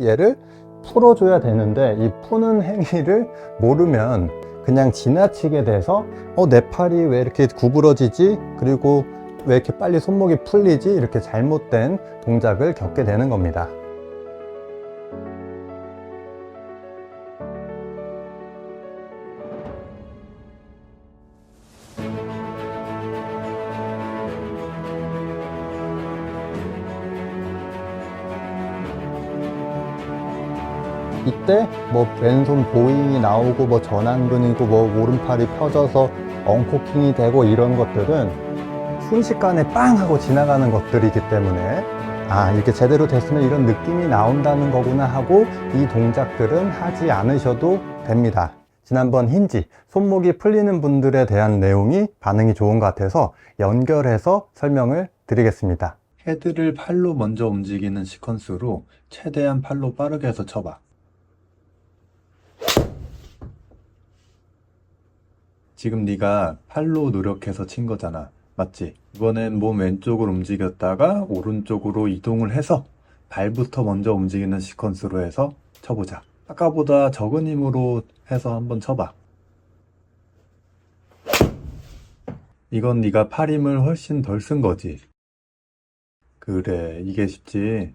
얘를 풀어줘야 되는데 이 푸는 행위를 모르면 그냥 지나치게 돼서 어, 내 팔이 왜 이렇게 구부러지지? 그리고 왜 이렇게 빨리 손목이 풀리지? 이렇게 잘못된 동작을 겪게 되는 겁니다. 이때 뭐 왼손 보잉이 나오고 뭐 전완근이고 뭐 오른팔이 펴져서 엉코킹이 되고 이런 것들은 순식간에 빵 하고 지나가는 것들이기 때문에 아 이렇게 제대로 됐으면 이런 느낌이 나온다는 거구나 하고 이 동작들은 하지 않으셔도 됩니다. 지난번 힌지 손목이 풀리는 분들에 대한 내용이 반응이 좋은 것 같아서 연결해서 설명을 드리겠습니다. 헤드를 팔로 먼저 움직이는 시퀀스로 최대한 팔로 빠르게 해서 쳐봐 지금 네가 팔로 노력해서 친 거잖아. 맞지? 이번엔 몸 왼쪽을 움직였다가 오른쪽으로 이동을 해서 발부터 먼저 움직이는 시퀀스로 해서 쳐보자. 아까보다 적은 힘으로 해서 한번 쳐봐. 이건 네가 팔 힘을 훨씬 덜 쓴 거지. 그래, 이게 쉽지.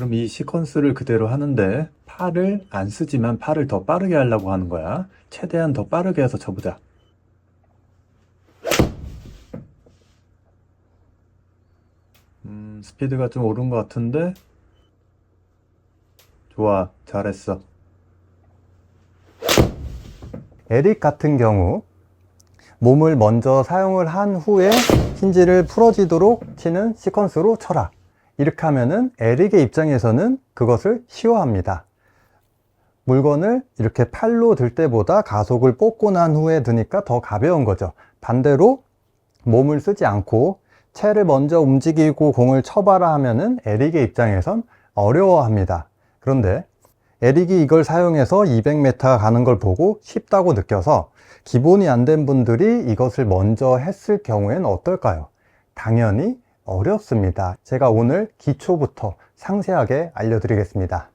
그럼 이 시퀀스를 그대로 하는데 팔을 안 쓰지만 팔을 더 빠르게 하려고 하는 거야. 최대한 더 빠르게 해서 쳐보자. 음, 스피드가 좀 오른 것 같은데? 좋아, 잘했어. 에릭 같은 경우 몸을 먼저 사용을 한 후에 힌지를 풀어지도록 치는 시퀀스로 쳐라. 이렇게 하면은 에릭의 입장에서는 그것을 쉬워합니다. 물건을 이렇게 팔로 들 때보다 가속을 뽑고 난 후에 드니까 더 가벼운 거죠. 반대로 몸을 쓰지 않고 채를 먼저 움직이고 공을 쳐봐라 하면은 에릭의 입장에선 어려워합니다. 그런데 에릭이 이걸 사용해서 200m 가는 걸 보고 쉽다고 느껴서 기본이 안 된 분들이 이것을 먼저 했을 경우에는 어떨까요? 당연히 어렵습니다. 제가 오늘 기초부터 상세하게 알려드리겠습니다.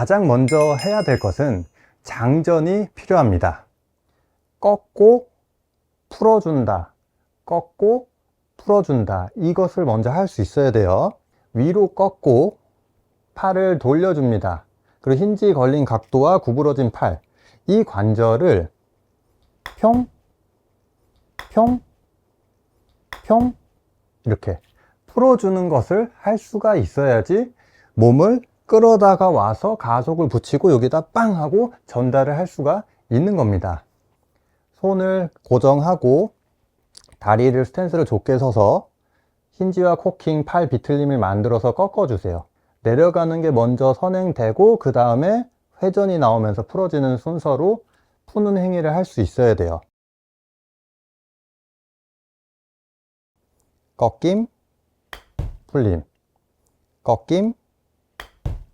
가장 먼저 해야 될 것은 장전이 필요합니다. 꺾고 풀어준다. 꺾고 풀어준다. 이것을 먼저 할 수 있어야 돼요. 위로 꺾고 팔을 돌려줍니다. 그리고 힌지 걸린 각도와 구부러진 팔. 이 관절을 평, 평, 평, 이렇게 풀어주는 것을 할 수가 있어야지 몸을 끌어다가 와서 가속을 붙이고 여기다 빵 하고 전달을 할 수가 있는 겁니다. 손을 고정하고 다리를 스탠스를 좁게 서서 힌지와 코킹, 팔 비틀림을 만들어서 꺾어 주세요. 내려가는 게 먼저 선행되고 그 다음에 회전이 나오면서 풀어지는 순서로 푸는 행위를 할 수 있어야 돼요. 꺾임, 풀림, 꺾임,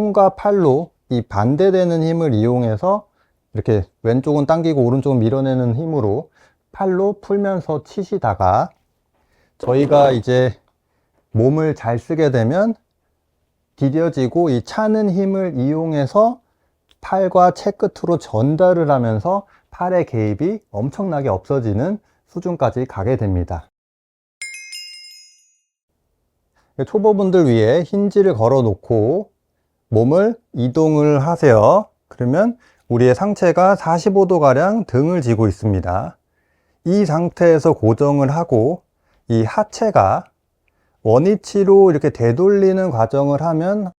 손과 팔로 이 반대되는 힘을 이용해서 이렇게 왼쪽은 당기고 오른쪽은 밀어내는 힘으로 팔로 풀면서 치시다가 저희가 이제 몸을 잘 쓰게 되면 디뎌지고 이 차는 힘을 이용해서 팔과 채 끝으로 전달을 하면서 팔의 개입이 엄청나게 없어지는 수준까지 가게 됩니다. 초보분들 위해 힌지를 걸어 놓고 몸을 이동을 하세요. 그러면 우리의 상체가 45도가량 등을 지고 있습니다. 이 상태에서 고정을 하고 이 하체가 원위치로 이렇게 되돌리는 과정을 하면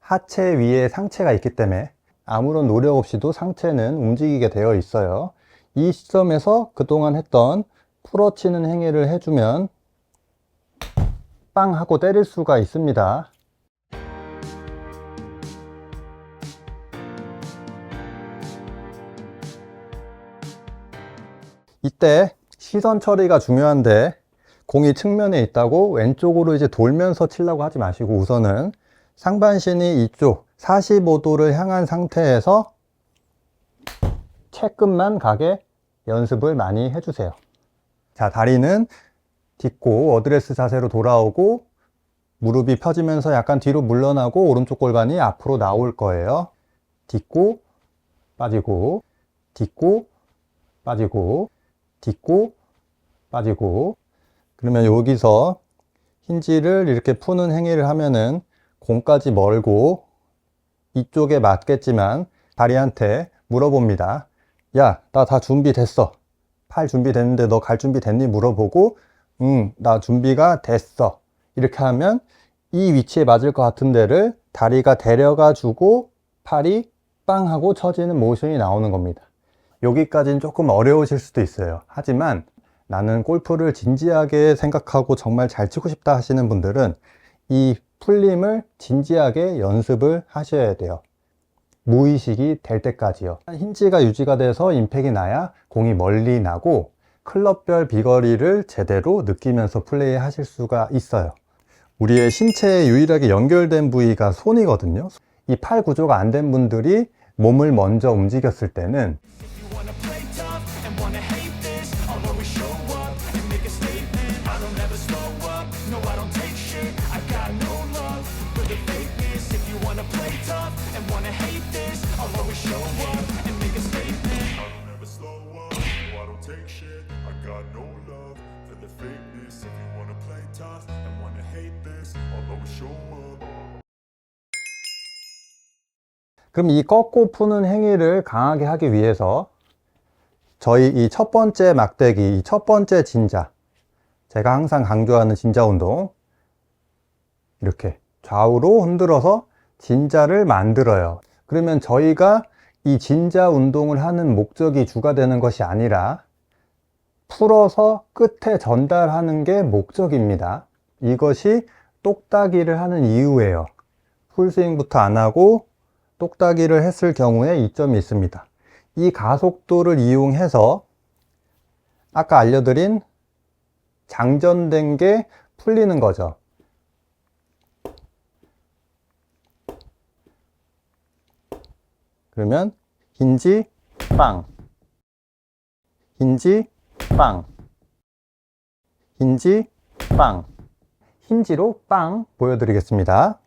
하체 위에 상체가 있기 때문에 아무런 노력 없이도 상체는 움직이게 되어 있어요. 이 시점에서 그동안 했던 풀어치는 행위를 해주면 빵 하고 때릴 수가 있습니다. 이때 시선 처리가 중요한데 공이 측면에 있다고 왼쪽으로 이제 돌면서 치려고 하지 마시고 우선은 상반신이 이쪽 45도를 향한 상태에서 채끝만 가게 연습을 많이 해주세요. 자, 다리는 딛고 어드레스 자세로 돌아오고 무릎이 펴지면서 약간 뒤로 물러나고 오른쪽 골반이 앞으로 나올 거예요. 딛고 빠지고 딛고 빠지고 딛고 빠지고 그러면 여기서 힌지를 이렇게 푸는 행위를 하면은 공까지 멀고 이쪽에 맞겠지만 다리한테 물어봅니다. 야, 나 다 준비됐어. 팔 준비됐는데 너 갈 준비 됐니? 물어보고 응, 나 준비가 됐어. 이렇게 하면 이 위치에 맞을 것 같은 데를 다리가 데려가 주고 팔이 빵 하고 쳐지는 모션이 나오는 겁니다. 여기까지는 조금 어려우실 수도 있어요. 하지만 나는 골프를 진지하게 생각하고 정말 잘 치고 싶다 하시는 분들은 이 풀림을 진지하게 연습을 하셔야 돼요. 무의식이 될 때까지요. 힌지가 유지가 돼서 임팩이 나야 공이 멀리 나고 클럽별 비거리를 제대로 느끼면서 플레이 하실 수가 있어요. 우리의 신체에 유일하게 연결된 부위가 손이거든요. 이 팔 구조가 안 된 분들이 몸을 먼저 움직였을 때는 play tough and wanna hate this I'll always show up and make a statement I don't ever slow up, no I don't take shit I got no love for the fakeness If you wanna play tough and wanna hate this I'll always show up 그럼 이 꺾고 푸는 행위를 강하게 하기 위해서 저희 이 첫 번째 막대기, 이 첫 번째 진자, 제가 항상 강조하는 진자 운동, 이렇게 좌우로 흔들어서 진자를 만들어요. 그러면 저희가 이 진자 운동을 하는 목적이 주가 되는 것이 아니라 풀어서 끝에 전달하는 게 목적입니다. 이것이 똑딱이를 하는 이유예요. 풀스윙부터 안 하고 똑딱이를 했을 경우에 이점이 있습니다. 이 가속도를 이용해서 아까 알려드린 장전된 게 풀리는 거죠. 그러면 힌지 빵. 힌지 빵. 힌지 빵. 힌지로 빵 보여드리겠습니다.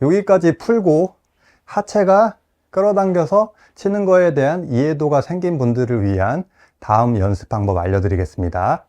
여기까지 풀고 하체가 끌어당겨서 치는 거에 대한 이해도가 생긴 분들을 위한 다음 연습 방법 알려드리겠습니다.